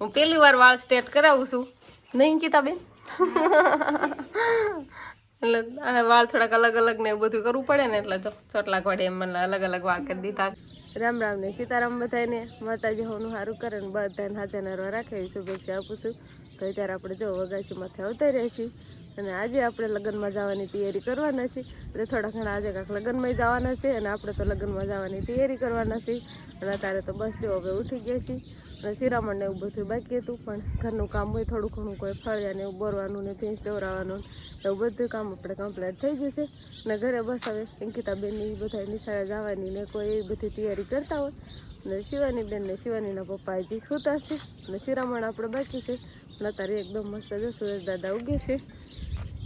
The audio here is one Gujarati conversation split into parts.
હું પહેલી વાર વાળ સ્ટેટ કરાવું છું. નહીં બેન એટલે વાળ થોડાક અલગ અલગ ને એવું બધું કરવું પડે ને એટલે તો ચોટલા વાળે એમ મને અલગ અલગ વાળ કરી દીધા રામ રામ ને સીતારામ બધાને માતાજી હોનું સારું કરે ને બધાને હાજર નરવા રાખે એવી શુભેચ્છા આપું છું. તો અત્યારે આપણે જો વગાસીમાંથી આવતા રહ્યા છીએ અને આજે આપણે લગ્નમાં જવાની તૈયારી કરવાના છીએ. એટલે થોડા ઘણા આજે કાંઈક લગ્નમાં જવાના છે અને આપણે તો લગ્નમાં જવાની તૈયારી કરવાના છીએ. અને અત્યારે તો બસ જો હવે ઉઠી ગયા છીએ. અને શિરામણ ને એવું બધું બાકી હતું, પણ ઘરનું કામ હોય, થોડું ઘણું કોઈ ફળિયા ને એવું બોરવાનું ને ભેંસ દોરાવાનું એવું બધું કામ આપણે કમ્પ્લીટ થઈ ગયું છે. ને ઘરે બસ હવે અંકિતાબેનની બધા નિશાળે જવાની ને કોઈ એવી બધી તૈયારી કરતા હોય. ને શિવાની બેન ને શિવાનીના પપ્પા હજી ખૂતા છે. ને શિરામણ આપણે બાકી છે. ને અત્યારે એકદમ મસ્ત જો સુરેશ દાદા ઉગે છે.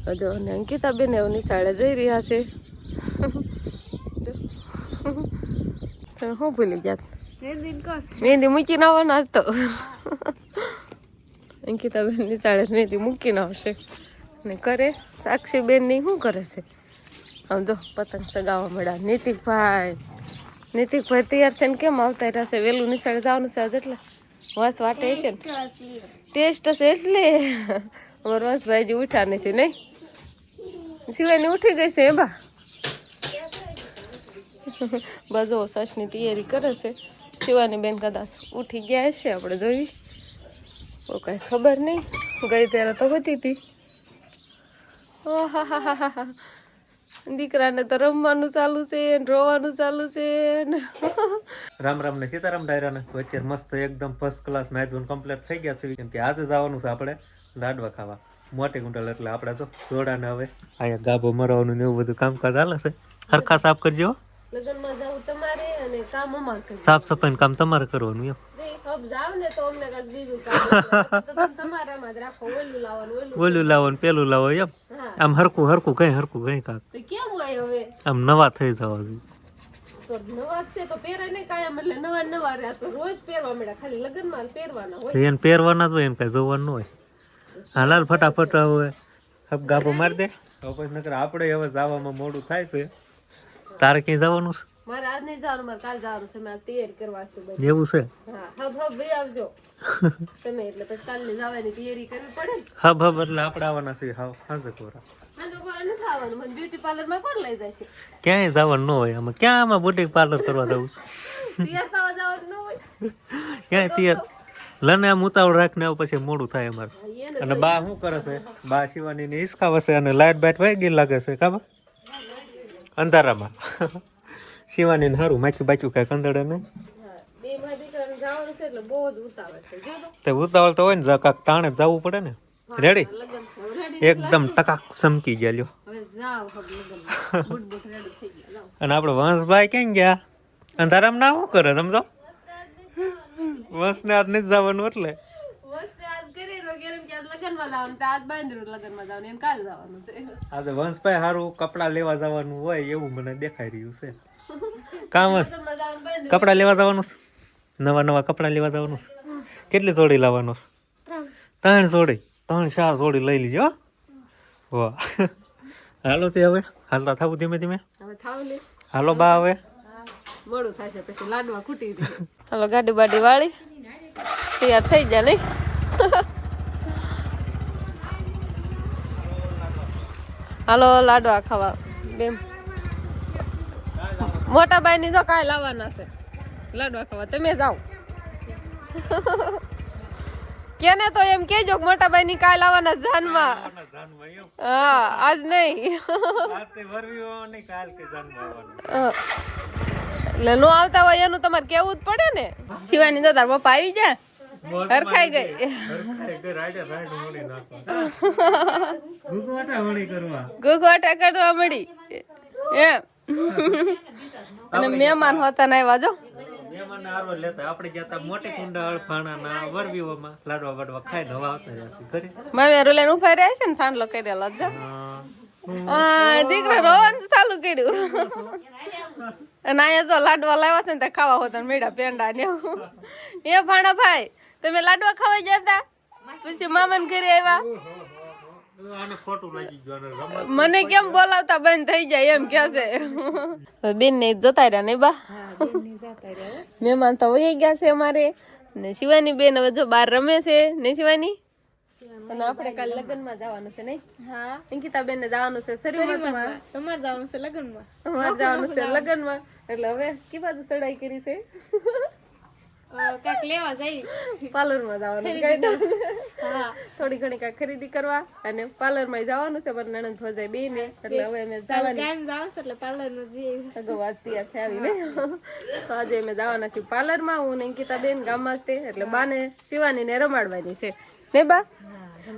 હજુ અને અંકિતાબેન એવું નિશાળે જઈ રહ્યા છે. હું ભૂલી ગયા. મહેંદી મૂકીને આવવાના આજ તો. અંકિતાબેન નિશાળે મહેંદી મૂકીને આવશે. ને કરે. સાક્ષીબેનની શું કરે છે? આમ જો પતંગ સગાવવા મળ્યા. નીતિકભાઈ. નીતિકભાઈ તૈયાર થઈને કેમ આવતા રહેશે વહેલું નિશાળે જવાનું છે આજ એટલે. વાસ વાટે છે ને. ટેસ્ટ હશે એટલે. અમારા વાસભાઈજી ઉઠ્યા નથી નહીં. શિવાયની ઉઠી ગઈ છે એ બા. બસ સસની તૈયારી કરે છે. શિવાની બેન કદાચ ઉઠી ગયા છે આપણે જોઈ ઓ કાંઈ ખબર નહીં. ગઈ ત્યારે તો હોતી હતી. દીકરાને તો રમવાનું ચાલુ છે રોવાનું ચાલુ છે ને. રામ રામ ને સીતારામ ડાયરાને. વચ્ચે અત્યારે મસ્ત એકદમ ફર્સ્ટ ક્લાસ ધોઈને કમ્પ્લીટ થઈ ગયા છે. કેમ કે આજે જવાનું છે આપણે લાડવા ખાવા. મોટી ગુંડલ એટલે આપણે તો જોડાને હવે. અહીંયા ગાભો મરવાનું ને એવું બધું કામકાજ હાલે છે. હરખા સાફ કરજો હો. લગ્નમાં જવું તમારે? અને કામ અમાર કરવું સાફ સફાઈ કામ તમારે કરવાનું એમ. ને તો અમને કાંઈક બીજું કામ હોય. તમારામાં જ રાખો ઓલું લાવવાનું ઓલું ઓલું લાવો ને પેલું લાવો એમ. આમ હરકું હરખું કઈ હરખું કઈ કાક. કેમ હોય હવે? આમ નવા થઈ જવા તો નવા છે તો પહેરે નહીં કાયમ એટલે નવા નવા રહ્યા. તો રોજ પહેરવા મળ્યા ખાલી લગ્નમાં પહેરવાના હોય. એને પહેરવાના જ હોય એમ કઈ જોવાનું ન હોય. હાલાલ ફટાફટ હવે ગાભો મારી દે. તો પછી નકર આપણે હવે જવામાં મોડું થાય છે. તારે ક્યાંય જવાનું મારે આજ નહીં જવાનું મારે કાલ જવાનું છે. મારે તૈયારી કરવા છે બધી. એવું છે? હા હબ હબ બે આવજો. તમે એટલે પછી કાલની જવાની તૈયારી કરવી પડે હબ હબ એટલે આપણે આવવાના કોરા. હા તો નથી આવવાનું. મને બ્યુટી પાર્લરમાં કોણ લઈ જાય ક્યાંય જવાનું ન હોય આમાં. ક્યાં આમાં બુટીક પાર્લર કરવા જવું તૈયાર થવા જવાનું ન હોય. ક્યાંય તૈયાર? લને આમ ઉતાવળ રાખને આવું પછી મોડું થાય અમારે. અને બા શું કરે છે? બા શિવાની ને હિસકા વસે અને લાઇટ બાઇટ વાઈ ગઈ લાગે છે. ખબર? અંધારામાં. શિવાની હારું સારું માખ્યું બાખ્યું કઈ કંદડે નહીં. તો. ઉતાવળ તો હોય ને કાંક તાણે જવું પડે ને. રેડી એકદમ ટકાક સમકી ગયા લ્યો. અને આપણે વંશભાઈ ક્યાં ગયા? અંધારામ ના શું કરે સમજો? વંશને આજ નથી જવાનું એટલે. આજે વંશભાઈ સારું કપડાં લેવા જવાનું હોય એવું મને દેખાઈ રહ્યું છે. કામ જ. કપડાં લેવા જવાનું છે? નવા નવા કપડાં લેવા જવાનું છે? કેટલી જોડી લાવવાનું છે? ત્રણ જોડી. ત્રણ ચાર જોડી લઈ લીજો હો. વાહ. હાલો તે હવે. હાલતા થાવું ધીમે ધીમે? હવે હાલો બા હવે. મોડું થશે પછી લાડવા ખૂટી હાલો ગાડી બાડી વાળી. તૈયાર થઈ ગયા નહીં હાલો લાડવા ખાવા. બેમ મોટા ભાઈ ની જો કાંઈ લાવવાના છે. લાડવા ખાવા. તમે જાઓ. કેને તો એમ કેજો કે મોટા ભાઈ ની કાંઈ લાવવાના જાનમાં. હા આજ નહીં. એટલે નો આવતા હોય એનું તમારે કેવું જ પડે ને. શિવાની તો તાર પપ્પા આવી જાય હરખાઈ ગઈ. ગુગવાટા કરવા. મળી. એમ. અને મહેમાન હોતા ના આવ્યા જો. મહેમાન આરો લેતા આપણે જતા મોટી કુંડા અળફાણા વરવીઓમાં લાડવા બાડવા ખાઈ હવે આવતા રહ્યા ઘરે. મામી રૂલેન ઊભા રહ્યા છે ને સાંડલો કરી જ હા. આ દીકરા રોવાનું ચાલુ કર્યું. અને અહીંયા જો લાડવા લાવ્યા છે ને તે ખાવા હોતા મેળા પેંડા ને એ ભાણા ભાઈ તમે લાડવા ખાવા જતા પછી મામાને ઘરે આવ્યા મને કેમ બોલાવતા બંધ થઈ જાય એમ કે છે. બેન ને જતા રહ્યા નહીં બા. મહેમાન તો વહી ગયા છે અમારે. ને શિવાની બેન હવે જો બહાર રમે છે ને શિવાની? અને આપણે કાલ લગ્નમાં જવાનું છે નહીં? હા. અંકિતા બેન ને જવાનું છે શરીરમાં તમારે જવાનું છે લગ્નમાં? અમારે જવાનું છે લગ્નમાં. એટલે હવે કી બાજુ ચડાઈ કરી છે? કાંઈક લેવા જઈ. પાર્લરમાં જવાનું છે દઉં. હા. થોડી ઘણી કાંઈ ખરીદી કરવા અને પાર્લરમાં જવાનું છે મારી નણંદ ભોજાઈ બે ને એટલે હવે અમે જવાની. કાયમ જવાનું એટલે પાર્લરનું જે અગાઉ વાત તૈયાર આવીને તો આજે અમે જવાના છીએ પાર્લરમાં. હું ને અંકિતા બેન ગામમાં જ એટલે બાને શિવાની ને રમાડવાની છે. ને બા?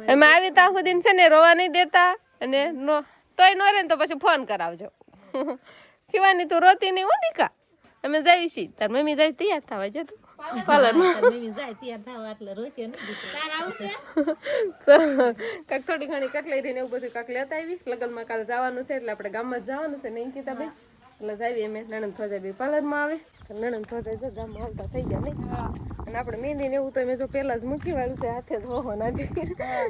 એમાં આવી ત્યાં સુધી છે ને રોવા નહીં દેતા અને નો તોય નો રે ને તો પછી ફોન કરાવજો. શિવાની તું રોતી નહીં હું દીકા અમે જઈશી. તાર મમ્મી જાય તૈયાર થવા જતું કાંઈક થોડી ઘણી કટલેરી ને એવું બધું કાંક લેતા આવી. લગ્નમાં કાલે જવાનું છે એટલે આપણે ગામમાં જવાનું છે નહીં કીધા ભાઈ એટલે જાવી અમે નણંદ બી પાર્લરમાં આવે. તો નણંદ ફોજાઈ જો ગામમાં આવતા થઈ ગયા નહીં. અને આપણે મહેંદી ને એવું તો મેં જો પહેલા જ મૂકી વાળું છે હાથે જ હોહો નાથી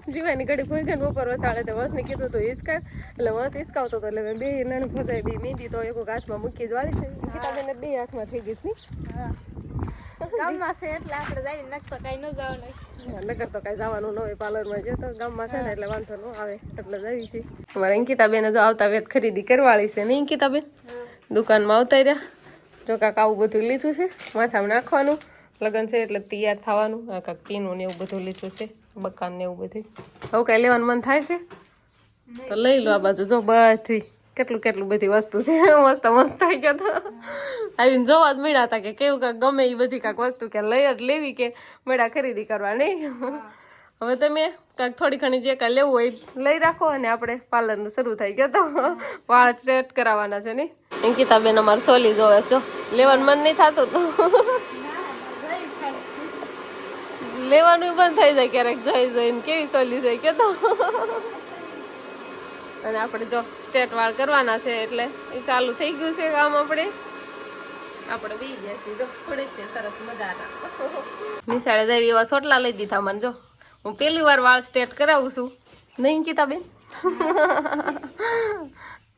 જીવાની ઘડી કોઈ ગઈ ઉપર વસાડે તો વસને કીધું તો હિસકા એટલે વસ હિસકાવતો હતો એટલે મેં બે નણંદ ફોજાઈ બી મહેંદી તો એક હાથમાં મૂકી જ વાળી છે. બેન બે હાથમાં થઈ ગઈ છે ગામમાં છે એટલે આપણે જઈ તો કાંઈ ન જવાનું. નગર તો કાંઈ જવાનું ન હોય પાર્લરમાં જતો ગામમાં છે ને એટલે વાંધો ન આવે એટલે જવી છે અમારે અંકિતા બેન જો આવતા વેત ખરીદી કરવાળી છે ને અંકિતા બેન દુકાનમાં આવતા રહ્યા. જો કાંક આવું બધું લીધું છે માથામાં નાખવાનું. લગન છે એટલે તૈયાર થવાનું. આ કાંક પીનું ને એવું બધું લીધું છે બકાન ને એવું બધું. હવે કાંઈ લેવાનું મન થાય છે? તો લઈ લો આ બાજુ જો બધી. કેટલું કેટલું બધી વસ્તુ છે. મસ્ત મસ્ત થઈ ગયા તો. આવીને જોવા જ મળ્યા હતા કે કેવું કાંક ગમે એ બધી કાંક વસ્તુ કે લઈ જ લેવી કે મળ્યા ખરીદી કરવા નહીં. હવે તમે કાંક થોડી ઘણી જે કાંઈ લેવું હોય લઈ રાખો અને આપણે પાર્લરનું શરૂ થઈ ગયો તો. વાળ સ્ટ્રેટ કરાવવાના છે નહીં. અંકિતાબેન બેન અમારે સોલી જોવે છો. લેવાનું મન નહીં થતું તો. લેવાનું બંધ થઈ જાય ક્યારેક જોઈ જોઈને. કેવી સોલી જાય કે તો અને આપણે જો સ્ટેટ વાળ કરવાના છે એટલે એ ચાલુ થઈ ગયું છે કામ આપણે. આપણે બી ગયા છીએ. જો, થોડી છે, સરસ મજાના. નિશાળે જાય એવા સોટલા લઈ દીધા મને, જો. હું પહેલી વાર વાળ સ્ટેટ કરાવું છું. નહીં કીધા બેન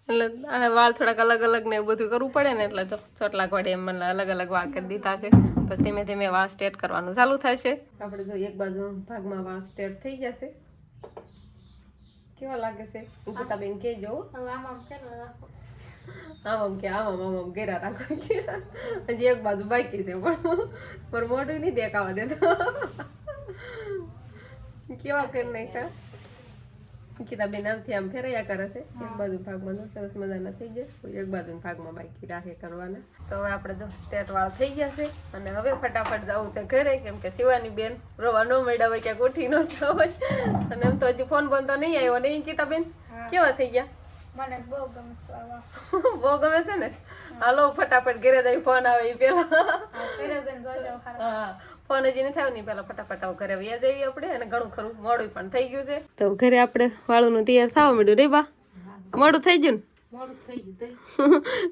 એટલે વાળ થોડાક અલગ અલગ ને એવું બધું કરવું પડે ને એટલે જો, ચોટલા ઘોડે એમ મને અલગ અલગ વાળ કરી દીધા છે. પછી ધીમે ધીમે વાળ સ્ટેટ કરવાનું ચાલુ થશે. આપણે જો એક બાજુ ભાગમાં વાળ સ્ટેટ થઈ ગયા છે. કેવા લાગે છે અંકિતા બેન કેજો હવે આમ આમ રાખો આમ આમ કે આમ આમ આમ આમ ઘેરા રાખો કે હજી એક બાજુ બાકી છે પણ પણ મોઢું નહીં દેખાવા દેતો કેવા કરી નાખ્યા અંકિતા બેન આમથી આમ ફેરાયા કરે છે એક બાજુ ભાગમાં નો સરસ મજાના થઈ ગયા એક બાજુ ભાગમાં બાકી રાખે કરવાના. તો હવે આપણે જો સ્ટેટ વાળા થઈ ગયા છે અને હવે ફટાફટ જવું છે ઘરે કેમ કે શિવાની બેન રોવા ન મળ્યા હોય ક્યાંક ઉઠી ન થયા હોય. અને એમ તો હજી ફોન બોન તો નહીં આવ્યો નહીં અંકિતા બેન? કેવા થઈ ગયા? મને બહુ ગમે બહુ ગમે છે ને? હાલો ફટાફટ ઘરે જઈ ફોન આવે એ પેલા ઘરે જઈને જોજો હા. ફોન હજી નથી આવ્યો ને પેલા ફટાફટ આવું ઘરે વ્યા જઈએ આપણે અને ઘણું ખરું મોડું પણ થઈ ગયું છે. તો ઘરે આપણે વાળું તૈયાર થવા માંડ્યું રે બા? મોડું થઈ ગયું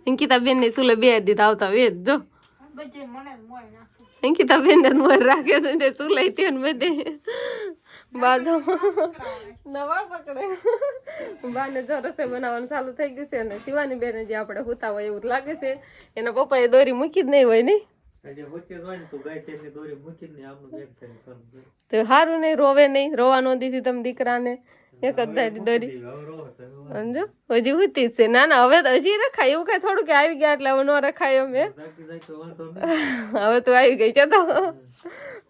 અંકિતા બેન ને સુલે બે દીધા આવતા વેદ જો. અંકિતા બેન ને મોર રાખે છે તે સુલે તે બધે. બાજુ નવાળ પકડે. બાને જો રસોઈ બનાવવાનું ચાલુ થઈ ગયું છે અને શિવાની બેન જે આપણે હુતા હોય એવું લાગે છે. એના પપ્પાએ દોરી મૂકી જ નહીં હોય નહીં તું સારું નહીં રોવે નહીં. રોવા નોંધી દીધી તમે દીકરાને. એક દાદી દોરી. સમજો? હજી ઉતી જ છે. ના ના હવે તો હજી રખાય. એવું કઈ થોડું કે આવી ગયા એટલે હવે ન રખાય અમે. હવે તો આવી ગઈ છે તો.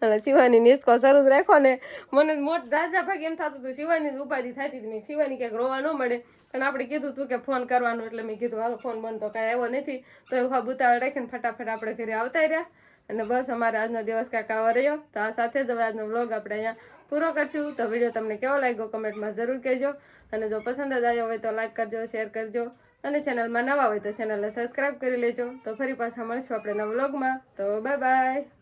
એટલે શિવાની નિસ્કો શરૂ જ રાખો ને. મને મોટ દાદા ભાગ એમ થતું હતું. શિવાની ઉપાધિ થતી હતી શિવાની ક્યાંક રોવા ન મળે. પણ આપણે કીધું તું કે ફોન કરવાનું એટલે મેં કીધું, હાલો, ફોન બંધ તો કાંઈ આવ્યો નથી. તો એવું હા બુતાવળ રાખીને ફટાફટ આપણે ઘરે આવતા રહ્યા. અને બસ અમારે આજનો દિવસ કાંઈક રહ્યો. તો આ સાથે જ હવે આજનો વ્લોગ આપણે અહીંયા પૂરો કરશું. તો વીડિયો તમને કેવો લાગ્યો કમેન્ટમાં જરૂર કહેજો. અને જો પસંદ જ આવ્યો હોય તો લાઈક કરજો, શેર કરજો. અને ચેનલમાં નવા હોય તો ચેનલને સબસ્ક્રાઈબ કરી લેજો. તો ફરી પાછા મળશું આપણે નવા વ્લોગમાં. તો બાય બાય.